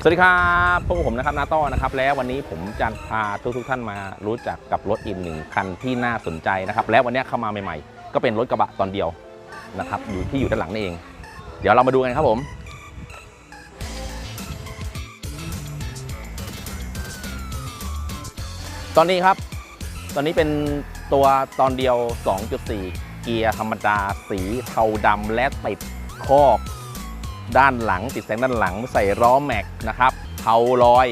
สวัสดีครับพวกบผมนะครับนาต้อนะครับแล้ววันนี้ผมจะพาทุกทุกๆท่านมารู้จักกับรถอีกหนึ่งคันที่น่าสนใจนะครับและวันนี้เข้ามาใหม่ๆ ก็เป็นรถกระบะตอนเดียวนะครับอยู่ที่อยู่ด้านหลังนี่เอง เดี๋ยวเรามาดูกันครับผมตอนนี้ครับ ตอนนี้เป็นตัวตอนเดียว 2.4 เกียร์ธรรมดา สีเทาดำและติดคอก ด้านหลังติดแสงด้านหลังใส่ล้อแม็กนะครับเทาลอย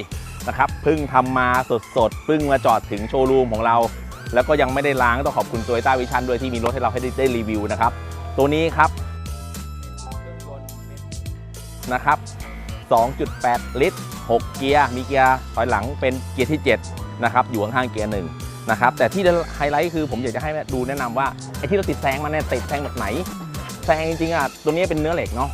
นะครับเพิ่งทำมาสดๆเพิ่งมาจอดถึงโชว์รูมของเรา แล้วก็ยังไม่ได้ล้างต้องขอบคุณ Toyota Vision ด้วยที่มีรถให้เราให้ได้ได้รีวิวนะครับ ตัวนี้ครับนะครับ 2.8 ลิตร 6 เกียร์ มีเกียร์ถอยหลังเป็นเกียร์ที่ 7 นะครับ อยู่ข้างๆเกียร์หนึ่งนะครับ แต่ที่ไฮไลท์คือผมอยากจะให้ดูแนะนำว่า ไอ้ที่เราติดแซงมาเนี่ยติดแซงแบบไหน แซงจริงๆอะ ตัวนี้เป็นเนื้อเหล็กเนาะ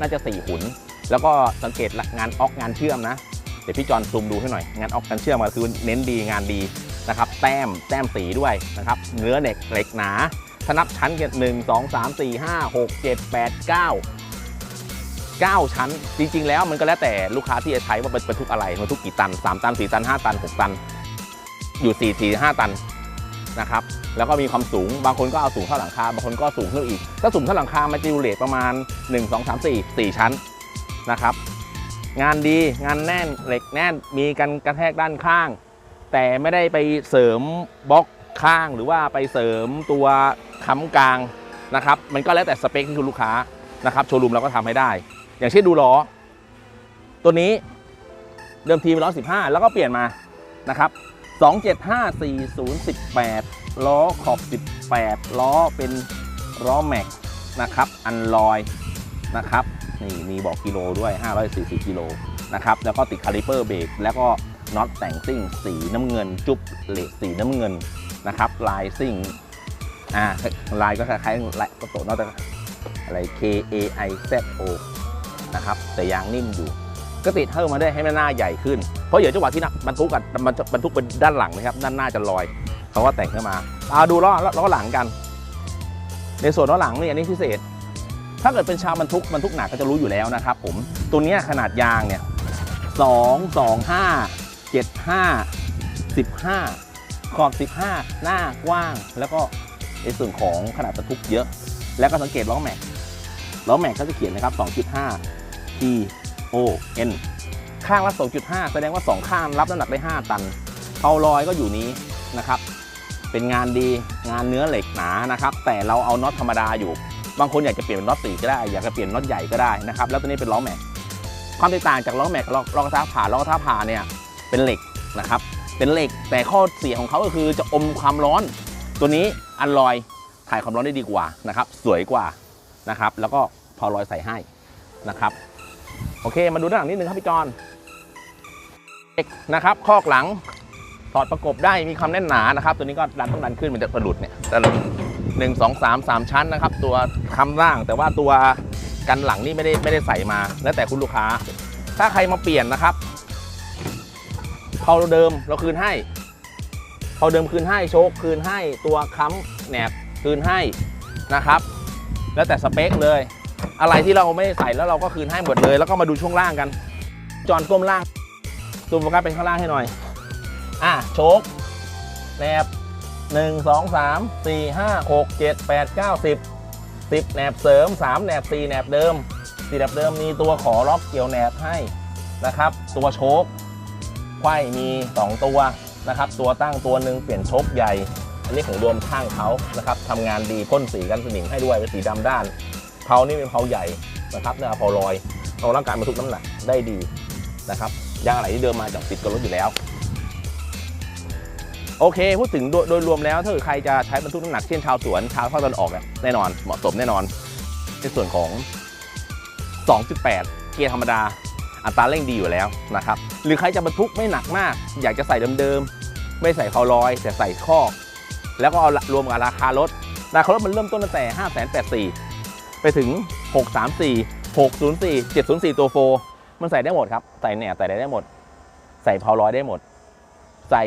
น่าจะ 4 หุน แล้วก็สังเกตงานออกงานเชื่อมนะ เดี๋ยวพี่จอนซูมดูให้หน่อย งานออกงานเชื่อมมาคือเน้นดีงานดีนะครับ แต้มแต้มสีด้วยนะครับ เนื้อเหล็กเหล็กหนาถ้านับชั้นกันหนึ่งสองสามสี่ห้าหกเจ็ดแปดเก้าเก้าชั้น จริง ๆ แล้วมันก็แล้วแต่ลูกค้าที่จะใช้ว่าเป็นบรรทุกอะไรบรรทุกกี่ตัน3ตัน4ตัน5ตัน6ตัน อยู่4 4 5ตัน นะครับแล้วก็มีความสูงบางคนก็เอาสูงเท่าหลังคาบางคนก็สูงขึ้นอีก ถ้าสูงเท่าหลังคามันจะอยู่เลทประมาณ 1 2 3 4 4 ชั้นนะครับงานดีงานแน่นเหล็กแน่นมีกันกระแทกด้านข้าง แต่ไม่ได้ไปเสริมบล็อกข้างหรือว่าไปเสริมตัวค้ำกลางนะครับมันก็แล้วแต่สเปคที่คุณลูกค้านะครับโชว์รูมเราก็ทำให้ได้ อย่างเช่นดูล้อ ตัวนี้เดิมทีเป็นล้อ15 แล้วก็เปลี่ยนมานะครับ 2754018 ล้อขอบ 18 ล้อเป็นล้อแม็กนะครับ อันลอยนะครับ นี่มีบอกกิโลด้วย 540 กิโลนะครับ แล้วก็ติดคาลิเปอร์เบรกแล้วก็น็อตแต่งซิ่งสีน้ำเงิน จุ๊บเหล็กสีน้ำเงินนะครับ ลายซิ่งอ่าลายก็คล้ายๆลายก็โตนอกจากอะไร K A I Z O นะครับ แต่ยางนิ่มอยู่ ก็ติดเพิ่มมาได้ให้มันหน้าใหญ่ขึ้น เพราะเดี๋ยวจังหวะที่นักบรรทุกกันมันจะบรรทุกเป็นด้านหลังนะครับ ด้านหน้าจะลอยเขาก็แต่งขึ้นมาเอาดูล้อล้อหลังกัน ในส่วนล้อหลังนี่อันนี้พิเศษ ถ้าเกิดเป็นชาวบรรทุกบรรทุกหนักก็จะรู้อยู่แล้วนะครับผมตัวนี้ขนาดยางเนี่ยสองสองห้าเจ็ดห้าสิบห้าขอบสิบห้าหน้ากว้าง แล้วก็ในส่วนของขนาดบรรทุกเยอะ แล้วก็สังเกตล้อแม็กล้อแม็กเขาจะเขียนนะครับ 2.5 T O N ข้างละ 2.5 แสดงว่า 2 ข้างรับน้ำหนักได้ 5 ตันเผาลอยก็อยู่นี้นะครับ เป็นงานดีงานเนื้อเหล็กหนานะครับ แต่เราเอาน็อตธรรมดาอยู่ บางคนอยากจะเปลี่ยนเป็นน็อตสีก็ได้ อยากจะเปลี่ยนน็อตใหญ่ก็ได้นะครับ แล้วตัวนี้เป็นล้อแม็ก ความแตกต่างจากล้อแม็กล้อล้อกระทะผ่าล้อกระทะผ่าเนี่ยเป็นเหล็กนะครับ เป็นเหล็กแต่ข้อเสียของเขาก็คือจะอมความร้อน ตัวนี้อันลอยถ่ายความร้อนได้ดีกว่านะครับ สวยกว่านะครับ แล้วก็พอลอยใส่ให้นะครับ โอเค มาดูด้านหลังนิดนึงครับพี่จอน นะครับ คอกหลังถอดประกบได้มีความแน่นหนานะครับ ตัวนี้ก็ดันต้องดันขึ้นมันจะประดุดเนี่ยแต่หนึ่งสองสามสามชั้นนะครับ ตัวคำร่างแต่ว่าตัวกันหลังนี่ไม่ได้ไม่ได้ใส่มา แล้วแต่คุณลูกค้า ถ้าใครมาเปลี่ยนนะครับเผาเดิมเราคืนให้เผาเดิมคืนให้โชคคืนให้ตัวค้ำแหนบคืนให้นะครับ แล้วแต่สเปคเลย อะไรที่เราไม่ใส่แล้วเราก็คืนให้หมดเลย แล้วก็มาดูช่วงล่างกัน จอนก้มล่าง ซูมโฟกัสเป็นข้างล่างให้หน่อย อะโชคแหนบหนึ่งสองสามสี่ห้าหกเจ็ดแปดเก้าสิบสิบแหนบเสริมสามแหนบสี่แหนบเดิมสี่แหนบเดิมมีตัวขอล็อกเกี่ยวแหนบให้นะครับ ตัวโชคไขว้มีสองตัวนะครับ ตัวตั้งตัวหนึ่งเปลี่ยนโชคใหญ่ อันนี้ของรวมข้างเขานะครับทำงานดีพ่นสีกันสนิมให้ด้วยเป็นสีดำด้านเพานี่เป็นเพาใหญ่นะครับเนื้อเพาลอยเอาร่างกายบรรทุกน้ำหนักได้ดีนะครับ ยางอะไรที่เดิมมาจากติดกับรถอยู่แล้ว โอเค พูดถึงโดยโดยรวมแล้วถ้าเกิดใครจะใช้บรรทุกน้ำหนักเช่นชาวสวนชาวภาคตะวันออกเนี่ยแน่นอนเหมาะสมแน่นอน ในส่วนของ 2.8 เกียร์ธรรมดา อัตราเร่งดีอยู่แล้วนะครับ หรือใครจะบรรทุกไม่หนักมาก อยากจะใส่เดิมๆไม่ใส่เพาลอยแต่ใส่ข้อแล้วก็เอารวมกับราคารถราคารถมันเริ่มต้นตั้งแต่ 5 8 4 ไปถึง 634 604 704 ตัวโฟ มันใส่ได้หมดครับ ใส่เนี่ยใส่ได้ได้หมด ใส่เพอร้อยได้หมด ใส่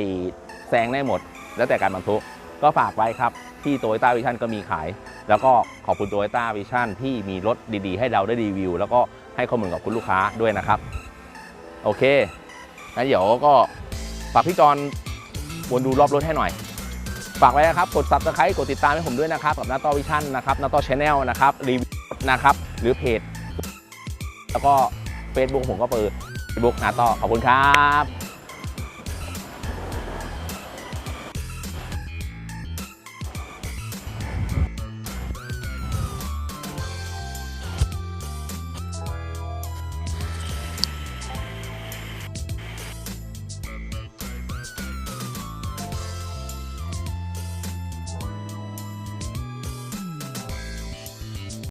แซงได้หมด แล้วแต่การบรรทุก ก็ฝากไว้ครับ ที่โตโยต้าวิชั่นก็มีขาย แล้วก็ขอบคุณโตโยต้าวิชั่นที่มีรถดีๆ ให้เราได้รีวิว แล้วก็ให้ข้อมูลกับคุณลูกค้าด้วยนะครับ โอเคงั้นเดี๋ยวก็ฝากพี่จอนวนดูรอบรถให้หน่อย ฝากไว้นะครับ กดซับสไครต์กดติดตามให้ผมด้วยนะครับ กับนาตอวิชั่นนะครับนาตอชาแนลนะครับรีวิวนะครับ หรือเพจ แล้วก็ Facebook ผมก็เปิดเฟซบุ๊กนาต่อขอบคุณครับ